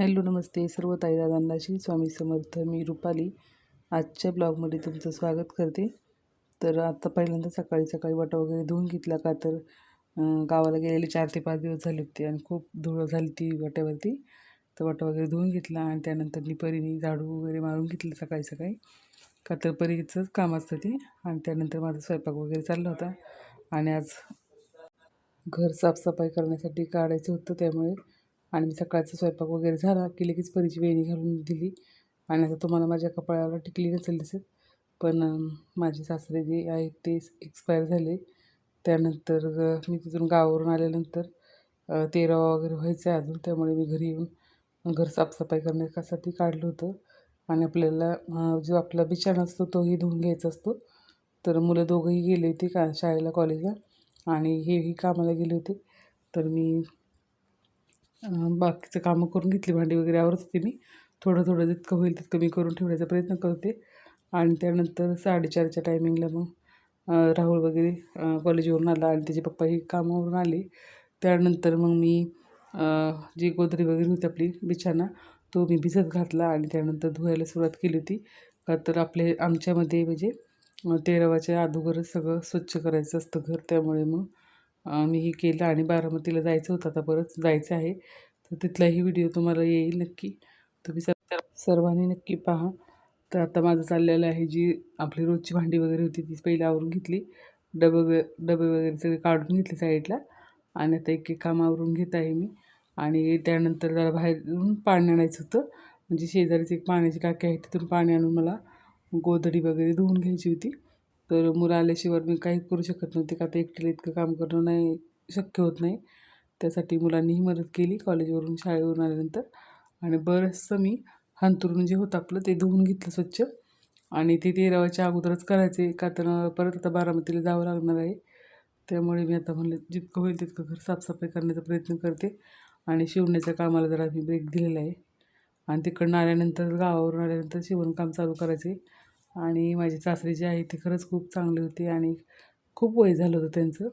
Hello नमस्ते सर्व ताईदादांनाशी. स्वामी समर्थ. मी रुपाली. आजच्या ब्लॉगमध्ये तुमचं स्वागत करते. तर आता पहिल्यांदा सकाळी सकाळी वाटा वगैरे धुवून घेतला का तर गावाला गेलेले चार ते पाच दिवस झाले होते आणि खूप धुळं झाली ती वाट्यावरती. तर वाटा वगैरे धुवून घेतला आणि त्यानंतर मी परीने झाडू वगैरे मारून घेतलं सकाळी सकाळी. का तर परीचंच काम असतं ते. आणि त्यानंतर माझा स्वयंपाक वगैरे चालला होता. आणि आज घर साफसफाई करण्यासाठी काढायचं होतं त्यामुळे आणि मी सकाळचा स्वयंपाक वगैरे झाला की लगेच परीची वेणी घालून दिली. आणि आता तुम्हाला माझ्या कपाळाला टिकली नसेल दिसत पण माझे सासरे जे आहेत ते एक्सपायर झाले. त्यानंतर मी तिथून गावावरून आल्यानंतर तेरा वगैरे व्हायचं आहे अजून. त्यामुळे मी घरी येऊन घर साफसफाई करण्यासाठी काढलं होतं. आणि आपल्याला जो आपला बिछाना असतो तोही धुवून घ्यायचा असतो. तर मुलं दोघंही गेले होते का शाळेला कॉलेजला. आणि हेही कामाला गेले होते. तर मी बाकीचं कामं करून घेतली भांडी वगैरे आवरत होती मी. थोडं थोडं जितकं होईल तितकं मी करून ठेवण्याचा प्रयत्न करते. आणि त्यानंतर साडेचारच्या टायमिंगला मग राहुल वगैरे कॉलेजवरून आला आणि त्याचे पप्पा हे कामावरून आले. त्यानंतर मग मी जी गोदरी वगैरे होती आपली बिछाना तो मी भिजत घातला आणि त्यानंतर धुवायला सुरुवात केली होती. का तर आपले आमच्यामध्ये म्हणजे तेरावाच्या अगोदरच सगळं स्वच्छ करायचं असतं घर. त्यामुळे मग अं, मी हे केलं आणि बारामतीला जायचं होतं आता परत जायचं आहे. तर तिथलाही व्हिडिओ तुम्हाला येईल नक्की. तुम्ही सर सर्वांनी नक्की पहा. तर आता माझं चाललेलं आहे जी आपली रोजची भांडी वगैरे होती ती पहिले आवरून घेतली. डबे डबे वगैरे सगळे काढून घेतले साईडला. आणि आता एक एक काम आवरून घेत आहे मी. आणि त्यानंतर जरा बाहेरून पाणी आणायचं होतं. म्हणजे शेजारीच एक पाण्याची टाकी आहे तिथून पाणी आणून मला गोधडी वगैरे धुवून घ्यायची होती. तर मुलं आल्याशिवाय मी काही करू शकत नव्हते का तर एकटीला इतकं काम करणं नाही शक्य होत नाही. त्यासाठी मुलांनीही मदत केली कॉलेजवरून शाळेवरून आल्यानंतर. आणि बरंचसं मी हंतरून जे होतं आपलं ते धुवून घेतलं स्वच्छ. आणि ते तेरावाच्या अगोदरच करायचे का तर परत आता बारामतीला जावं लागणार आहे. त्यामुळे मी आता म्हणलं जितकं होईल तितकं घर साफसफाई करण्याचा प्रयत्न करते. आणि शिवण्याच्या कामाला जरा मी ब्रेक दिलेला आहे. आणि तिकडनं आल्यानंतर गावावरून आल्यानंतर शिवणकाम चालू करायचे. आणि माझी सासरी जी आहे ती खरंच खूप चांगली होती आणि खूप वय झालं होतं त्यांचं.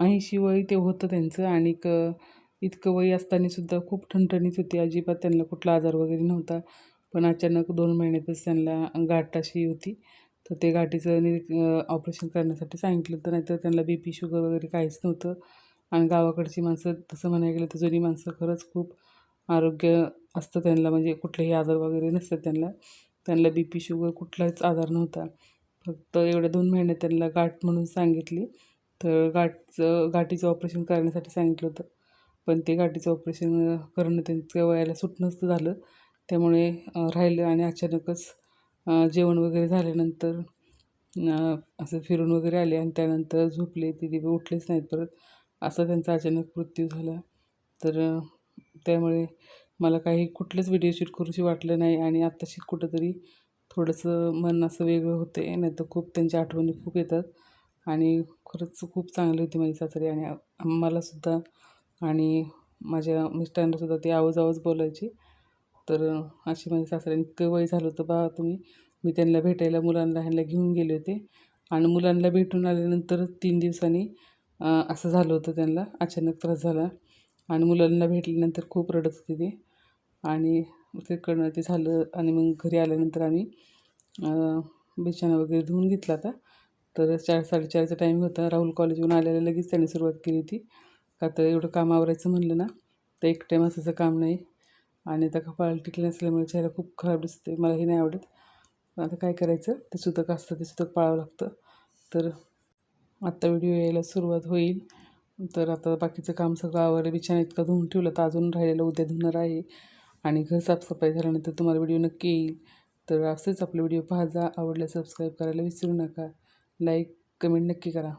ऐंशी वय ते होतं त्यांचं आणि इतकं वय असतानासुद्धा खूप ठणठणीत होती. अजिबात त्यांना कुठला आजार वगैरे नव्हता. पण अचानक दोन महिन्यातच त्यांना गाठ अशी होती. तर ते गाठीचं नि ऑपरेशन करण्यासाठी सांगितलं तर नाहीतर त्यांना बी पी शुगर वगैरे काहीच नव्हतं. आणि गावाकडची माणसं तसं म्हणायला गेलं तर जुनी माणसं खरंच खूप आरोग्य असतं त्यांना. म्हणजे कुठलेही आजार वगैरे नसतात त्यांना. त्यांना बी पी शुगर कुठलाच आजार नव्हता. फक्त एवढ्या दोन महिन्यात त्यांना गाठ म्हणून सांगितली. तर गाठचं गाठीचं ऑपरेशन करण्यासाठी सांगितलं होतं. पण ते गाठीचं ऑपरेशन करणं त्यांचं वयाला सुटणंच झालं. त्यामुळे राहिलं आणि अचानकच जेवण वगैरे झाल्यानंतर असं फिरून वगैरे आले आणि त्यानंतर झोपले. ते उठलेच नाहीत परत. असा त्यांचा अचानक मृत्यू झाला. तर त्यामुळे मला काही कुठलंच व्हिडिओ शूट करूशी वाटलं नाही आणि आत्ताशी कुठंतरी थोडंसं मन असं वेगळं होते नाही तर खूप त्यांच्या आठवणी खूप येतात. आणि खरंच खूप चांगली होती माझी सासरी आणि आम्हालासुद्धा मलासुद्धा आणि माझ्या मिस्टरांनासुद्धा ती आवाज आवाज बोलायची. तर अशी माझ्या सासऱ्याने इतकं वय झालं होतं बा तुम्ही मी त्यांना भेटायला मुलांना ह्यांना घेऊन गेले होते. आणि मुलांना भेटून आल्यानंतर तीन दिवसांनी असं झालं होतं त्यांना अचानक त्रास झाला. आणि मुलांना भेटल्यानंतर खूप रडत होती ते. आणि तिकडनं ते झालं आणि मग घरी आल्यानंतर आम्ही बिछाना वगैरे धुवून घेतला आता तर चार साडेचारचा टाईम होता. राहुल कॉलेजहून आल्याला लगेच त्याने सुरुवात केली होती. का तर एवढं काम आवरायचं म्हणलं ना तर एक टाईम असायचं काम नाही. आणि आता कपाळ टिकले नसल्यामुळे चेहरा खूप खराब दिसते मला हे नाही आवडत. आता काय करायचं? ते सुतक असतं ते सुतक पाळावं लागतं. तर आत्ता व्हिडिओ यायला सुरुवात होईल. तर आता बाकीचं काम सगळं आवडलं बिछाने इतकं धुवून ठेवलं तर अजून राहिलेलं उद्या धुणार आहे. आणि घर साफसफाई झाल्यानंतर तुम्हाला व्हिडिओ नक्की येईल. तर असेच आपले व्हिडिओ पाहा जा आवडल्या सबस्क्राईब करायला विसरू नका. लाईक कमेंट नक्की करा.